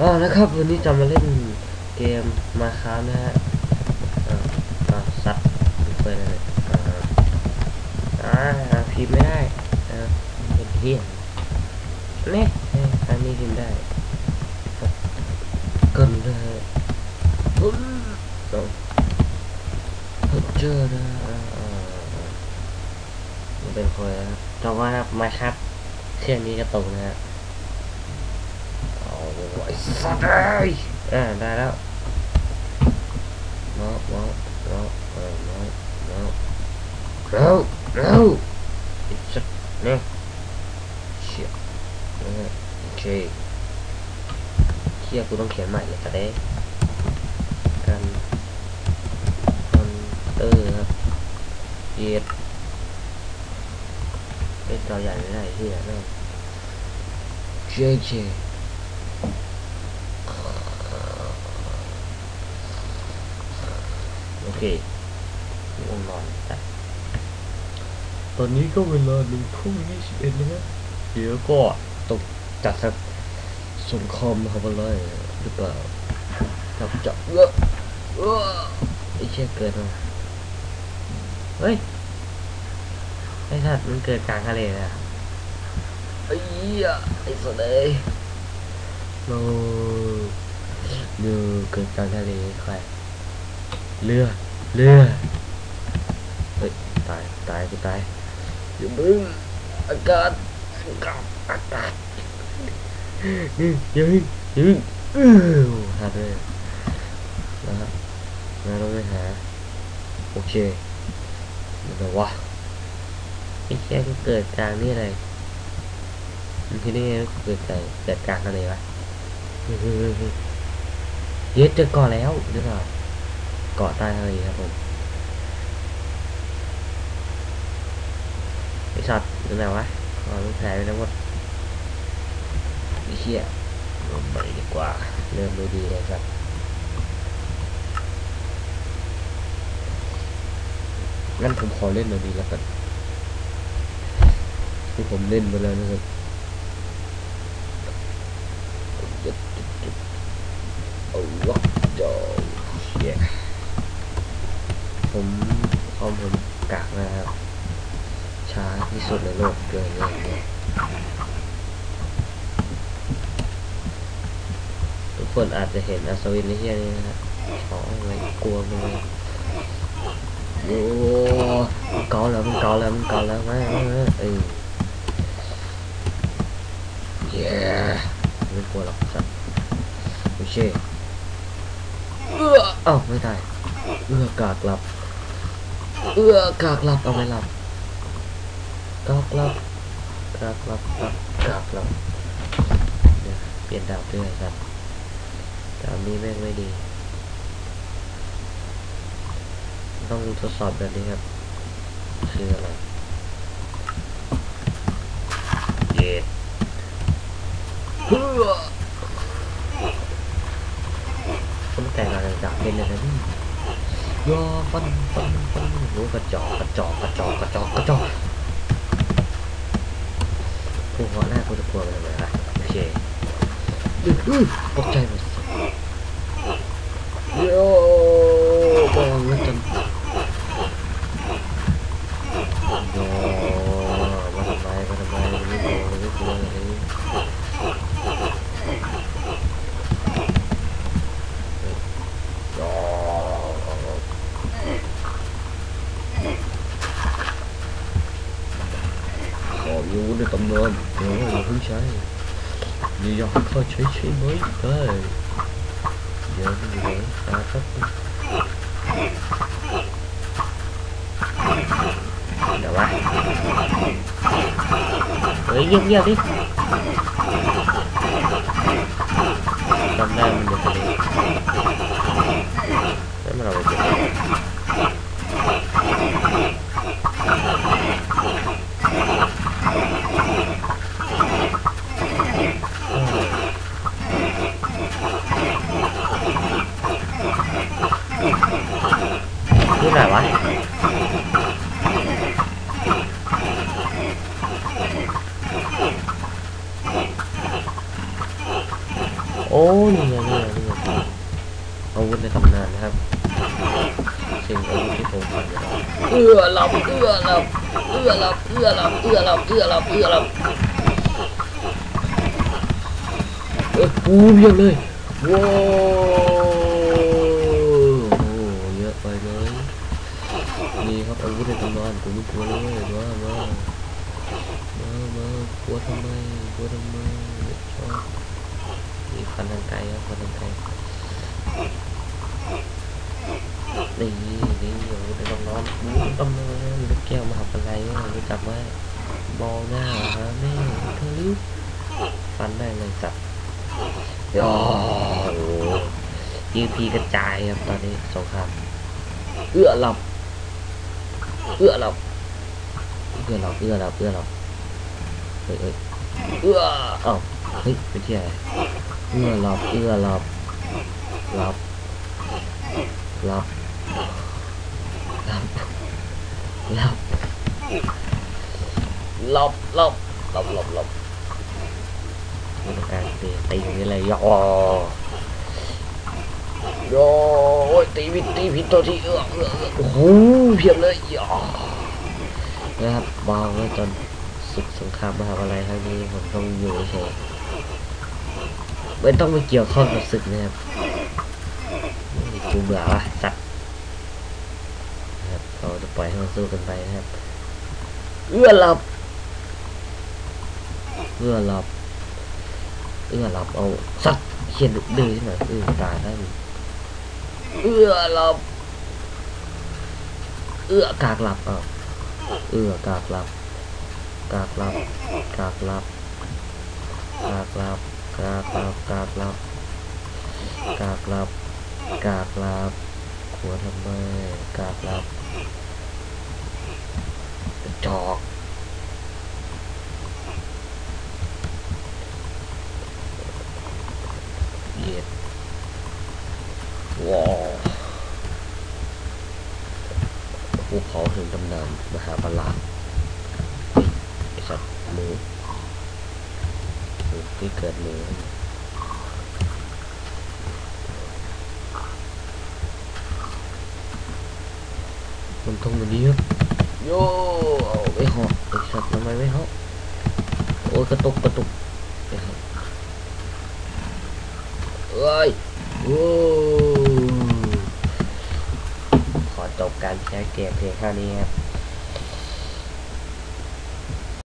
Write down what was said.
อ๋อนะครับวันนี้จะมาเล่นเกมมาค้านะฮะอ่าอ่าซัดไปเลยอ่าอ่าพิมพ์ไม่ได้อ่าเป็นเฮียเนี่ยเนี่อันนี้พิมพ์ได้กินเลยปุ๊บเอาเอาเจอนะอ่าอ่ามันเป็นคนนะครับแต่ว่ามาครับเครื่องนี้ก็ตรงนะฮะ สัตว์เอ้ยอ่าได้แล้วเนาะเนาะเนาะเออเนาะเนาะเร็วเร็วไอ้สัตว์เนี่ยเชี่ยโอเคเชี่ยกูต้องเขียนใหม่เลยกระเด้กันคอนเตอร์ครับเย็ดเป็นจอใหญ่ไม่ได้ที่ไหนแม่ง JJ โอเค ง่วงนอนแต่ตอนนี้ก็เวลาหนึ่งทุ่มยี่สิบเอ็ดนะฮะเดี๋ยวก็ต้องจัดสักส่งครามนะครับอะไรหรือเปล่าจับจับเออเออไอ้เชี่ยเกิดมาเฮ้ยไอ้สัตว์มันเกิดกลางทะเลเลยอะไอ้เหี้ยไอ้สัตว์เอ้ยโนเนื้อเกิดกลางทะเลใครเรือ เรือเฮ้ยตายตายกูตายอย่ามึงอากาศอากาศอากาศนี่อย่ามึงอย่ามึงเออหาเลยนะฮะงั้นเราไปหาโอเคมันวะไอ้แค่เกิดกลางนี่อะไรมันที่นี่เกิดกลางเกิดกลางอะไรวะเฮ้ยเฮ้ยเฮ้ยเฮ้ยเย็ดเจอก่อนแล้วหรือเปล่า เกาะใต้ทะเลครับผมไอสัตว์อยู่ไหนวะขอลูกแผลไปทั้งหมดไอเหี้ยลงไปดีกว่า เริ่มดูดีเลยครับงั้นผมขอเล่นตัวนี้แล้วกันที่ผมเล่นมาแล้วนะครับเอาล็อกจอเชี่ย ผมคอมผมกากนะครับช้าที่สุดในโลกเกินเลยเนี่ยทุกคนอาจจะเห็นอัศวินในที่นี้นะฮะอ๋ออะไรกลัวมันเลยโอ้มันเกาแล้วมันเกาแล้วมันเกาแล้วมามเออเย้ไม่กลัวหรอกสัตว์โอเคเออเอ้าไม่ได้เอือกากลับ เอื้อกากหลับเอาไม่หลับกากหลับกากหลับกากกากหลับเดี๋ยวเปลี่ยนดาบด้วยครับดาบนี้แม่งไม่ดี ต้องทดสอบแบบนี้ครับคืออะไรเย็ดเพื่อผมแต่งอะไรจากเป็นเลยนะนี่ ยอฟันฟันฟันโอ้กระจอกกระจอกกระจอกกระจอกกระจอกกูหัวหน้ากูจะกลัวไปทำไมล่ะโอเคอื้ออื้อตกใจหมดโย่บองแล้วกันโย่มาทำไมมาทำไมไม่กลัวไม่กลัวเลย ขออยู่ในตำนานเดี๋ยว อย่าเพิ่งใช้อย่าอยากให้เขาใช้ใช่ไหมได้เดี๋ยวเดี๋ยวตาสักเดี๋ยววะเฮ้ยเงียบเงียบๆดิจำได้มันอยู่ทะเลแล้วมันเอาไปเก็บที่ไหนวะ โอโอ้นี่ไงนี่ไงนี่ไงอาวุธในตำนานนะครับสิ่งอาวุธที่ผมผ่านมาได้เอื้อหลับเอื้อหลับเอื้อหลับเอื้อหลับเอื้อหลับเอื้อหลับเอื้อหลับเออปูเพียงเลยว้าวโอ้เยอะไปเลยนี่ครับอาวุธในตำนานผมไม่กลัวเลยมามา มา มากลัวทำไม กลัวทำไมชอบมี ฟันทางไกลครับฟันทางไกลนี่นี่โอ้ในตำนานอู้ตำนานลูกแก้วมหาปลัยอะรู้จักไหมมองหน้าหาแม่เธอรู้ฟันได้เลยสัตว์โอ้โหยูพีกระจายครับตอนนี้สงครามเอื้อหลับเอื้อหลับเอื้อหลับเอื้อหลับเอื้อหลับเฮ้ยเฮ้ยเอื้ออ้า เฮ้ยไม่ใช่อะไรเอื้อหลับเอื้อหลับหลับหลับหลับหลับหลับหลับหลับหลับหลับนี่เป็นการตีตีอย่างนี้เลยยอยอโอ้ยตีผิดตีผิดตัวที่เอื้อเอื้อเอื้อโอ้โหเพียบเลยยอนะครับเบาไว้จนศึกสงครามมหาวิทยาลัยครั้งนี้ผมต้องอยู่เฉยๆ ไม่ต้องไปเกี่ยวข้องกับศึกนะครับกูเบื่อวะสัตว์นะครับเราจะปล่อยให้มันสู้กันไปนะครับเอื้อหลับเอื้อหลับเอื้อหลับเอาสัตว์เขียนดื้อใช่ไหมเอื้อตายได้เอื้อหลับเอื้อกากหลับเอาเอื้อกากหลับกากหลับกากหลับกากหลับ กราบรับกราบรับกราบรับกราบรับขวดทำไมกราบรับจอกเหยียดวอภูเขาถึงตำนานมหาบาลาไอสัตว์มู ที่เกิดหมูมันตรงแบบนี้ครับโย่เอาไม่หาะไอ้สัตว์ทำไมไม่หาะโอ้ยกระตุกกระตุกไอ้สัตว์เอ้ยโอ้ขอจบการแชร์เกมเพียงเท่านี้ครับ